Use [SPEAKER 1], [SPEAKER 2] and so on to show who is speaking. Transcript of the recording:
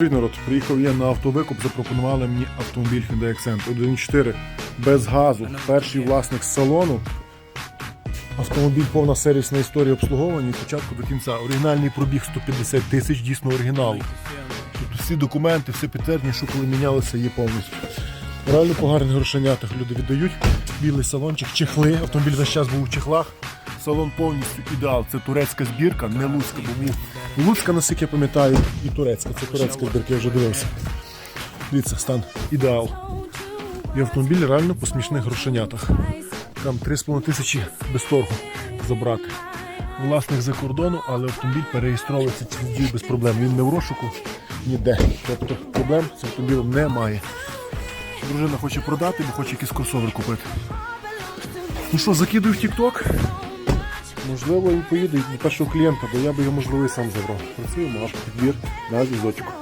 [SPEAKER 1] Привіт, народ, приїхав я на автовикуп, запропонували мені автомобіль Hyundai Accent 1.4 без газу. Перший власник з салону. Автомобіль повна сервісна історія обслуговування від початку до кінця. Оригінальний пробіг 150 тисяч, дійсно оригіналу. Тобто всі документи, все підтвердження, що коли мінялося, є повністю. Реально по гарних грошенятах люди віддають. Білий салончик, чехли. Автомобіль весь час був у чехлах. Салон повністю ідеал. Це турецька збірка, не луцька, бо луцька, наскільки я пам'ятаю, і турецька. Це турецька збірка, я вже дивився. Дивіться, стан ідеал. І автомобіль реально по смішних грошенятах. Там 3,5 тисячі без торгу забрати. Власник за кордону, але автомобіль переєстровується через дію без проблем. Він не в розшуку ніде. Тобто проблем з автомобілем немає. Дружина хоче продати, бо хоче якийсь кросовер купити. Ну що, закидую в TikTok. Можливо, він поїде на першого клієнта, бо я би його можливо і сам забрав. Працюємо, підбір на візочку.